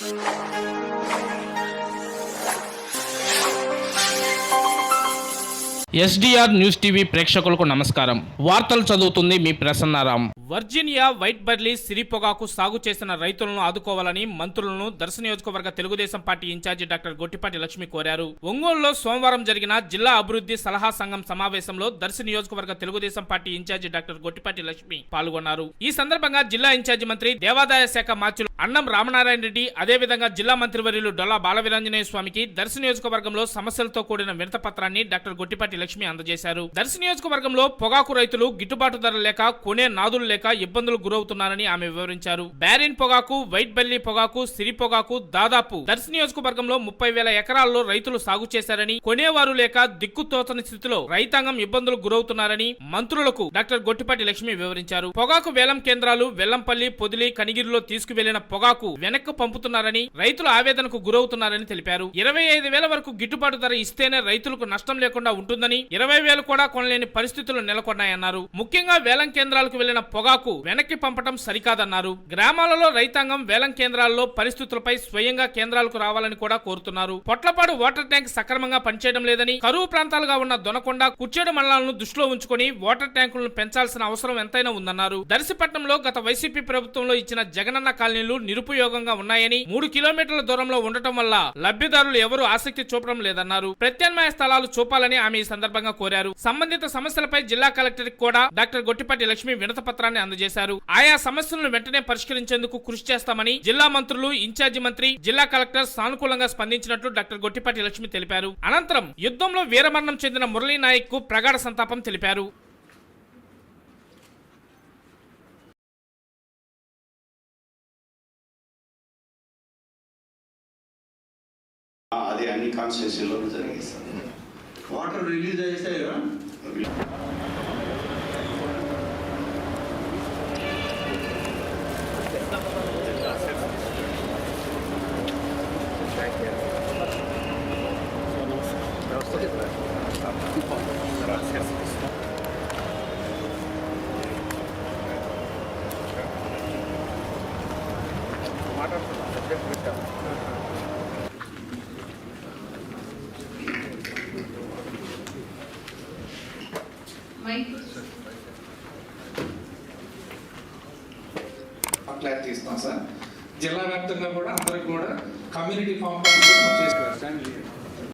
Música SDR news TV ప్రేక్షకులకు నమస్కారం. వార్తలు చదువుతుంది మీ ప్రసన్నారాం. వర్జీనియా వైట్ బర్లీ సిరి పొగాకు సాగు చేసిన రైతులను ఆదుకోవాలని మంత్రులను దర్శ నియోజకవర్గ Telugu Desam party incharge doctor Gottipati Lakshmi కోరారు. ఒంగోలులో సోమవారం జరిగిన జిల్లా అభివృద్ధి సలహా సంఘం సమావేశంలో దర్శ నియోజకవర్గ Telugu Desam party incharge doctor Gottipati Lakshmi పాల్గొన్నారు. ఈ సందర్భంగా జిల్లా ఇన్ఛార్జి మంత్రి దేవాదాయ శాఖ మార్చులు అన్నం రామనారాయణ రెడ్డి అదేవిధంగా జిల్లా మంత్రివర్యులు డొల్లా బాలవీరాంజనేయ స్వామికి దర్శ నియోజకవర్గంలో సమస్యలతో కూడిన వినతపత్రాన్ని డాక్టర్ గొట్టిపాటి లక్ష్మి అందజేశారు. దర్శి నియోజకవర్గంలో పొగాకు రైతులు గిట్టుబాటు ధర లేక కొనే నాదులు లేక ఇబ్బందులు గురవుతున్నారని ఆమె వివరించారు. బ్యారిన్ పొగాకు వైట్ బెల్లి పొగాకు సిరి పొగాకు దాదాపు దర్శి నియోజకవర్గంలో ముప్పై వేల ఎకరాల్లో రైతులు సాగు చేశారని కొనేవారు లేక దిక్కుతోచని స్థితిలో రైతాంగం ఇబ్బందులు గురవుతున్నారని మంత్రులకు డాక్టర్ గొట్టిపాటి లక్ష్మి వివరించారు. పొగాకు వేలం కేంద్రాలు వెల్లంపల్లి పొదిలి కనిగిరిలో తీసుకువెళ్ళిన పొగాకు వెనక్కు పంపుతున్నారని రైతులు ఆవేదనకు గురవుతున్నారని తెలిపారు. ఇరవై ఐదు వేల వరకు గిట్టుబాటు ధర ఇస్తేనే రైతులకు నష్టం లేకుండా ఉంటుందని ఇరవై వేలు కూడా కొనలేని పరిస్థితులు నెలకొన్నాయన్నారు. ముఖ్యంగా వేలం కేంద్రాలకు వెళ్ళిన పొగాకు వెనక్కి పంపటం సరికాదన్నారు. గ్రామాలలో రైతాంగం వేలం కేంద్రాల్లో పరిస్థితులపై స్వయంగా కేంద్రాలకు రావాలని కూడా కోరుతున్నారు. పొట్లపాడు వాటర్ ట్యాంక్ సక్రమంగా పనిచేయడం లేదని కరువు ప్రాంతాలుగా ఉన్న దొనకొండ కుచ్చేడు మండలాలను దృష్టిలో ఉంచుకొని వాటర్ ట్యాంకులను పెంచాల్సిన అవసరం ఎంతైనా ఉందన్నారు. దర్శిపట్నంలో గత వైసీపీ ప్రభుత్వంలో ఇచ్చిన జగనన్న కాలనీలు నిరుపయోగంగా ఉన్నాయని మూడు కిలోమీటర్ల దూరంలో ఉండటం వల్ల లబ్ధిదారులు ఎవరూ ఆసక్తి చూపడం లేదన్నారు. ప్రత్యామ్నాయ స్థలాలు చూపాలని ఆమె ఈ సందర్భంగా కోరారు. సంబంధిత సమస్యలపై జిల్లా కలెక్టర్ కూడా డాక్టర్ గొట్టిపాటి లక్ష్మి వినత పత్రాన్ని అందజేశారు. ఆయా సమస్యలను వెంటనే పరిష్కరించేందుకు కృషి చేస్తామని జిల్లా మంత్రులు ఇన్ఛార్జి మంత్రి జిల్లా కలెక్టర్ సానుకూలంగా స్పందించినట్లు డాక్టర్ గొట్టిపాటి లక్ష్మి తెలిపారు. అనంతరం యుద్ధంలో వీరమరణం చెందిన మురళీ నాయక్కు ప్రగాఢ సంతాపం తెలిపారు. అది అన్ని కాన్స్టిట్యూన్సీలోనూ జరిగేది వాటర్ రిలీజ్ చేస్తే క్లారిటీ ఇస్తాం సార్ జిల్లా వ్యాప్తంగా కూడా అందరికి కూడా కమ్యూనిటీ ఫామ్ పద్ధతి చేసుకోవాలి